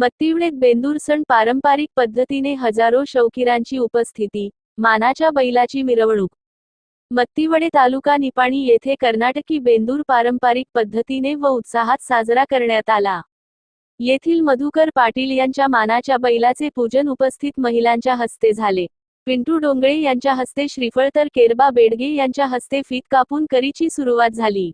मत्तीवडेत बेंदूर सण पारंपरिक पद्धतीने हजारो शौकीरांची उपस्थिती मानाच्या बैलाची मिरवणूक. मत्तिवडे तालुका निपाणी येथे कर्नाटकी बेंदूर पारंपरिक पद्धतीने व उत्साहात साजरा करण्यात आला. येथील मधुकर पाटील यांच्या मानाच्या बैलाचे पूजन उपस्थित महिलांच्या हस्ते झाले. पिंटू डोंगळे यांच्या हस्ते श्रीफळ तर केरबा बेडगे यांच्या हस्ते फीत कापून करीची सुरुवात झाली.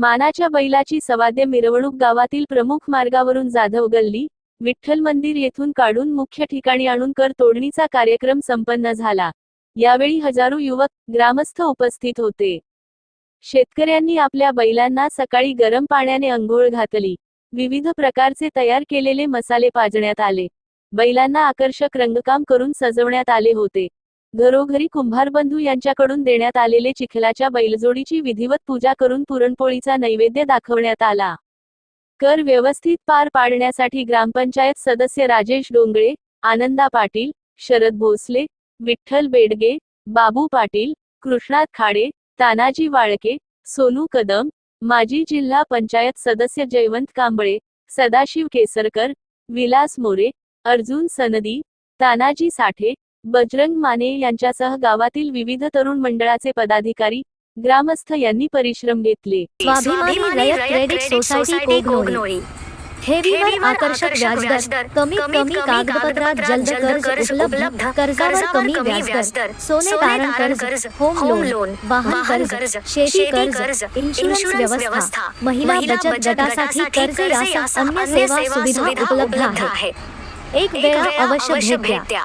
मानाच्या बैलाची सवाद्य मिरवणूक गावातील प्रमुख मार्गावरून जाधव गल्ली विठ्ठल मंदिर येथून काढून मुख्य ठिकाणी आणून कर तोडणीचा कार्यक्रम संपन्न झाला. यावेळी हजारो युवक ग्रामस्थ उपस्थित होते. शेतकऱ्यांनी आपल्या बैलांना सकाळी गरम पाण्याने अंघोळ घातली. विविध प्रकारचे तयार केलेले मसाले पाजण्यात आले. बैलांना आकर्षक रंगकाम करून सजवण्यात आले होते. घरोघरी कुंभार बंधू यांच्याकडून देण्यात आलेले चिखलाच्या बैलजोडीची विधिवत पूजा करून पुरणपोळीचा नैवेद्य दाखवण्यात आला. कर व्यवस्थित पार पाडण्यासाठी ग्रामपंचायत सदस्य राजेश डोंगळे आनंदा पाटील शरद भोसले विठ्ठल बेडगे बाबू पाटील कृष्णात खाडे तानाजी वाळके सोनू कदम माजी जिल्हा पंचायत सदस्य जयवंत कांबळे सदाशिव केसरकर विलास मोरे अर्जुन सनदी तानाजी साठे बजरंग माने यांच्यासह गावातील विविध तरुण मंडळाचे पदाधिकारी ग्रामस्थ यांनी परिश्रम घेतले. स्वाभिमानी रयत क्रेडिट सोसायटी कोगनोळी ठेवीवर आकर्षक व्याजदर. कमीत कमी कागदपत्रात जलद कर्ज उपलब्ध कर्जावर कमी व्याजदर. सोने तारण कर्ज होम लोन वाहन कर्ज शेती कर्ज इन्शुरन्स व्यवस्था. महिला बचत गटासाठी कर्ज यासह अन्य सेवा सुविधा उपलब्ध आहे. एक वेळा अवश्य भेट द्या.